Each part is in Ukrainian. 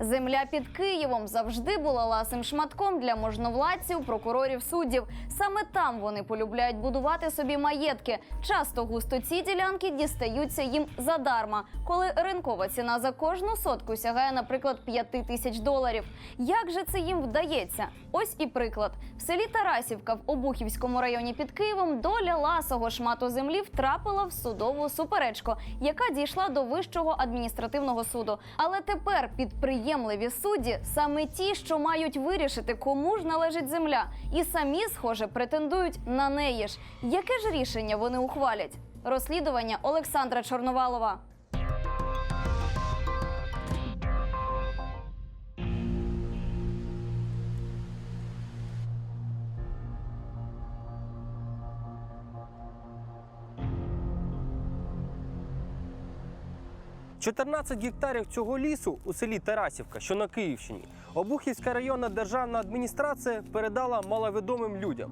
Земля під Києвом завжди була ласим шматком для можновладців, прокурорів, суддів. Саме там вони полюбляють будувати собі маєтки. Часто густо ці ділянки дістаються їм задарма, коли ринкова ціна за кожну сотку сягає, наприклад, 5 тисяч доларів. Як же це їм вдається? Ось і приклад: в селі Тарасівка в Обухівському районі під Києвом доля ласого шмату землі втрапила в судову суперечку, яка дійшла до вищого адміністративного суду. Але тепер підприємливі судді саме ті, що мають вирішити, кому ж належить земля, і самі, схоже, претендують на неї ж. Яке ж рішення вони ухвалять? Розслідування Олександра Чорновалова. – 14 гектарів цього лісу у селі Тарасівка, що на Київщині, Обухівська районна державна адміністрація передала маловідомим людям.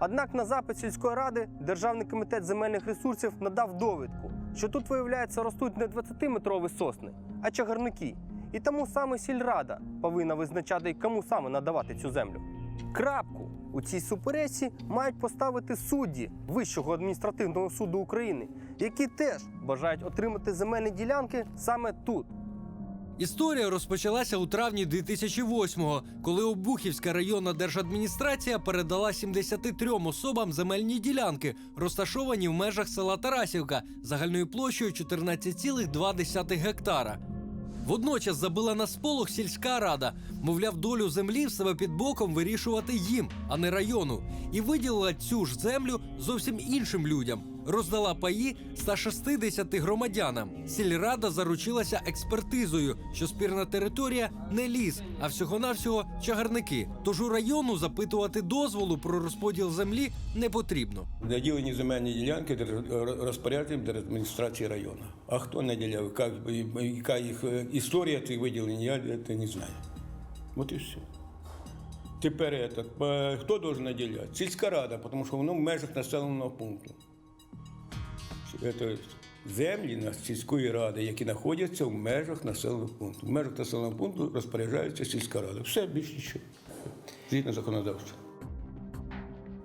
Однак на запит сільської ради Державний комітет земельних ресурсів надав довідку, що тут, виявляється, ростуть не 20-метрові сосни, а чагарники. І тому саме сільрада повинна визначати, кому саме надавати цю землю. Крапку у цій суперечці мають поставити судді Вищого адміністративного суду України, які теж бажають отримати земельні ділянки саме тут. Історія розпочалася у травні 2008-го, коли Обухівська районна держадміністрація передала 73 особам земельні ділянки, розташовані в межах села Тарасівка загальною площею 14,2 гектара. Водночас забила на сполох сільська рада, мовляв, долю землі в себе під боком вирішувати їм, а не району, і виділила цю ж землю зовсім іншим людям. Роздала паї 160 громадянам. Сільрада заручилася експертизою, що спірна територія не ліс, а всього-навсього чагарники. Тож у району запитувати дозволу про розподіл землі не потрібно. Наділені земельні ділянки держ- розпорядником держадміністрації району. А хто наділяв, яка, їх е, історія цих виділень, я не знаю. От і все. Тепер этот, е, хто должен наділяти? Сільська рада, тому що воно в межах населеного пункту. Землі на сільської ради, які знаходяться в межах населеного пункту. В межах населеного пункту розпоряджається сільська рада. Все більше нічого. Згідно законодавства.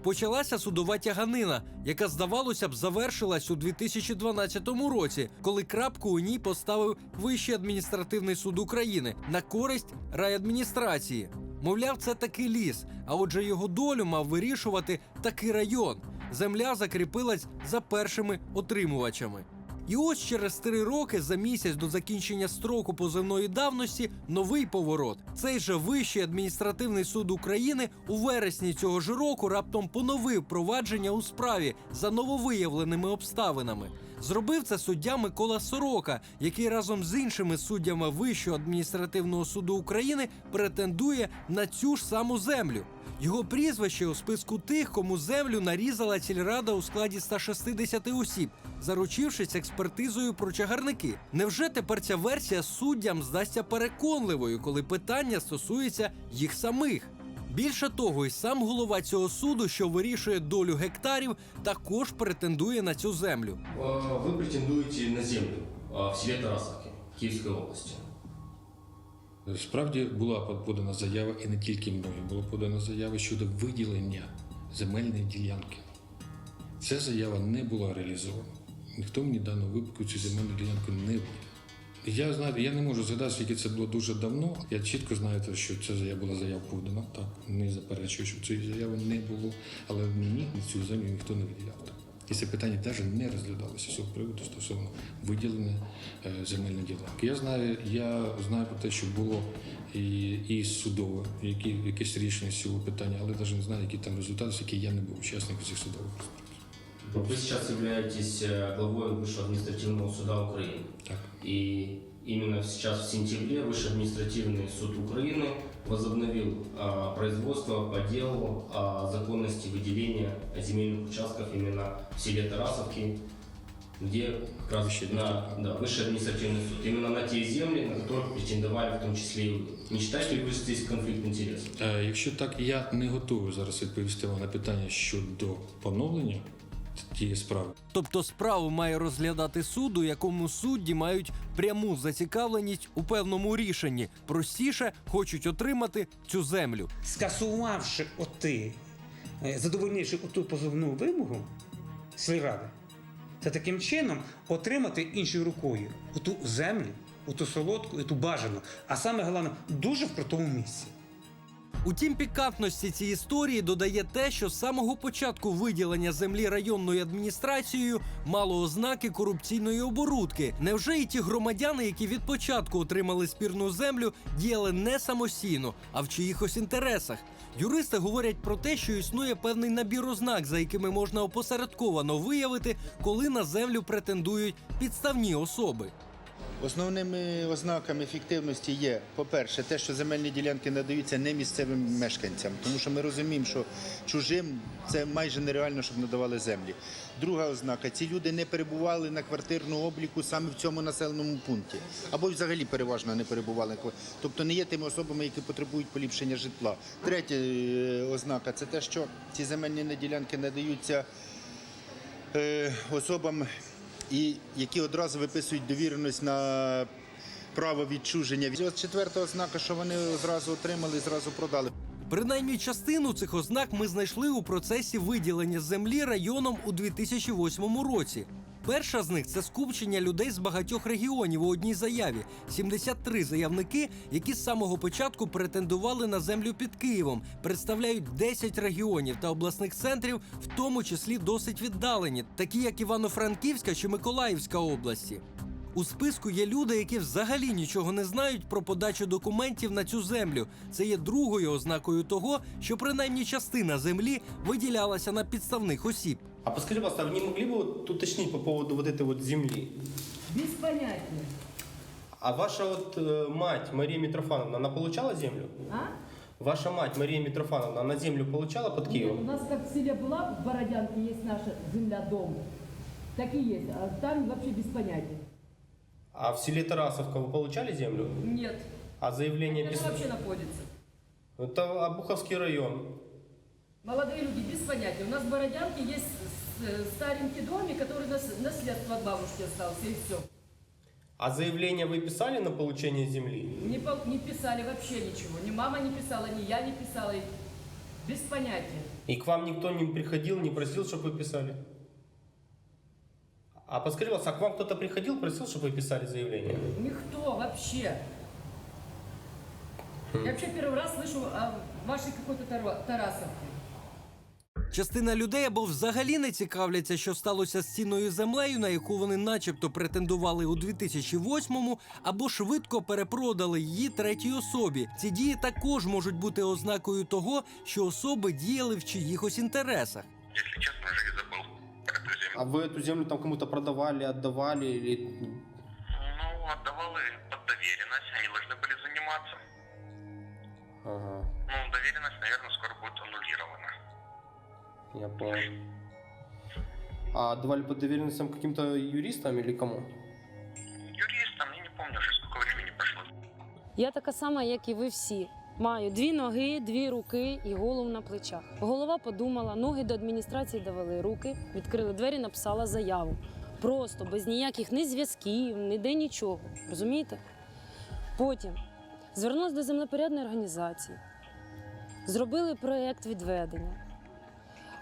Почалася судова тяганина, яка, здавалося б, завершилась у 2012 році, коли крапку у ній поставив Вищий адміністративний суд України на користь райадміністрації. Мовляв, це такий ліс, а отже, його долю мав вирішувати такий район. Земля закріпилась за першими отримувачами. І ось через три роки за місяць до закінчення строку позивної давності новий поворот. Цей же вищий адміністративний суд України у вересні цього ж року раптом поновив провадження у справі за нововиявленими обставинами. Зробив це суддя Микола Сорока, який разом з іншими суддями Вищого адміністративного суду України претендує на цю ж саму землю. Його прізвище у списку тих, кому землю нарізала сільрада у складі 160 осіб, заручившись експертизою про чагарники. Невже тепер ця версія суддям здасться переконливою, коли питання стосується їх самих? Більше того, і сам голова цього суду, що вирішує долю гектарів, також претендує на цю землю. Э, Вы претендуете на землю э, в селе Тарасовке Киевской области. Справді була подана заява, і не тільки мною, була подана заява щодо виділення земельної ділянки. Ця заява не була реалізована. Ніхто мені даного випадку цю земельну ділянку не виділив. Я знаю, я не можу згадати, скільки це було дуже давно. Я чітко знаю, що ця заява була заява подана. Так, не заперечую, що цієї заяви не було, але мені цю землю ніхто не виділяв. Так. І це питання навіть не розглядалося з цього приводу стосовно виділення е, земельної ділянки. Я знаю, я знаю про те, що було і, і судове, які, якесь рішення з цього питання, але навіть не знаю, які там результати, які я не був учасником цих судових розправ. Вы сейчас являетесь э, главой Высшего административного суда Украины. Так. И именно сейчас, в сентябре, Высший административный суд Украины возобновил э, производство по делу о законности выделения земельных участков именно в селе Тарасовки, где как раз Высший на, да, Высший административный суд, именно на те земли, на которых претендовали в том числе и вы. Не считаете ли вы здесь конфликт интересов? Е, Якщо так, я не готовий зараз відповісти вам на питання щодо поновлення тієї справи. Тобто справу має розглядати суд, у якому судді мають пряму зацікавленість у певному рішенні. Простіше хочуть отримати цю землю. скасувавши оти, е, задовольнивши оту позовну вимогу сільради, та таким чином отримати іншою рукою оту землю, оту солодку, ту бажану, а саме головне, дуже в крутому місці. Утім, пікантності цій історії додає те, що з самого початку виділення землі районною адміністрацією мало ознаки корупційної оборудки. Невже і ті громадяни, які від початку отримали спірну землю, діяли не самостійно, а в чиїхось інтересах? Юристи говорять про те, що існує певний набір ознак, за якими можна опосередковано виявити, коли на землю претендують підставні особи. Основними ознаками ефективності є, по-перше, те, що земельні ділянки надаються не місцевим мешканцям, тому що ми розуміємо, що чужим це майже нереально, щоб надавали землі. Друга ознака ці люди не перебували на квартирному обліку саме в цьому населеному пункті, або взагалі переважно не перебували, тобто не є тими особами, які потребують поліпшення житла. Третя е, ознака це те, що ці земельні ділянки надаються е, особам, і які одразу виписують довіреність на право відчуження. І Ось четверта ознака, що вони одразу отримали, зразу продали. Принаймні частину цих ознак ми знайшли у процесі виділення землі районом у 2008 році. Перша з них це скупчення людей з багатьох регіонів у одній заяві. 73 заявники, які з самого початку претендували на землю під Києвом, представляють 10 регіонів та обласних центрів, в тому числі досить віддалені, такі як Івано-Франківська чи Миколаївська області. У списку є люди, які взагалі нічого не знають про подачу документів на цю землю. Це є другою ознакою того, що принаймні частина землі виділялася на підставних осіб. А подскажите, пожалуйста, а вы не могли бы вот уточнить по поводу вот этой вот земли? Без понятия. А ваша вот э, мать Мария Митрофановна, она получала землю? А? Ваша мать Мария Митрофановна, она землю получала под У Киевом? нас как в селе была, в Бородянке есть наша земля, дом. Так и есть. А там вообще без понятия. А в селе Тарасовка вы получали землю? Нет. А заявление Это пис... вообще находится. Это Обуховский район. Молодые люди без понятия. У нас в Бородянке есть э, старенький домик, который нас, наследство от бабушки остался, и все. А заявление вы писали на получение земли? Не, не писали вообще ничего. Ни мама не писала, ни я не писала. Без понятия. И к вам никто не приходил, не просил, чтобы вы писали? А пожалуйста, а к вам кто-то приходил, просил, чтобы вы писали заявление? Никто вообще. Я вообще первый раз слышу о вашей какой-то Тарасовке. Частина людей або взагалі не цікавляться, що сталося з цінною землею, на яку вони начебто претендували у 2008-му, або швидко перепродали її третій особі. Ці дії також можуть бути ознакою того, що особи діяли в чиїхось інтересах. Если честно, уже и забыл про эту землю. А вы эту землю там кому-то продавали, отдавали или... Ну, отдавал и под доверенность, они должны были заниматься. Ага, Ну, доверенность, наверное, скоро будет аннулирована. я понял. А отдавали под доверенностям каким-то юристам или кому? Юристам, я не помню уже, сколько времени прошло. Я така сама, як і ви всі. Маю дві ноги, дві руки і голову на плечах. Голова подумала, ноги до адміністрації довели руки, відкрили двері, написала заяву. Просто без ніяких ні зв'язків, ніде нічого. Розумієте? Потім звернулася до землепорядної організації, зробили проєкт відведення.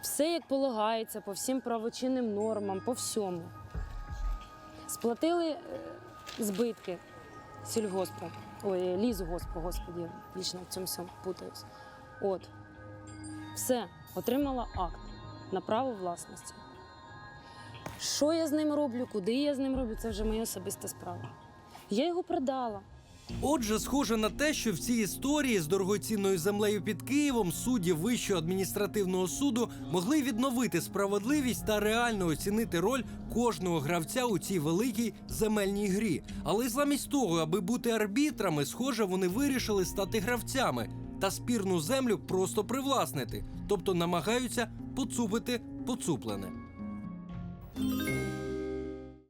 Все як полагається, по всім правочинним нормам, по всьому. Сплатили е, збитки сільгоспу. Ой, лісгоспу, господі, вічно в цьому всьому путаюсь. От. Все, отримала акт на право власності. Що я з ним роблю, куди я з ним роблю, це вже моя особиста справа. Я його продала. Отже, схоже на те, що в цій історії з дорогоцінною землею під Києвом судді Вищого адміністративного суду могли відновити справедливість та реально оцінити роль кожного гравця у цій великій земельній грі. Але замість того, аби бути арбітрами, схоже, вони вирішили стати гравцями та спірну землю просто привласнити, тобто намагаються поцупити поцуплене.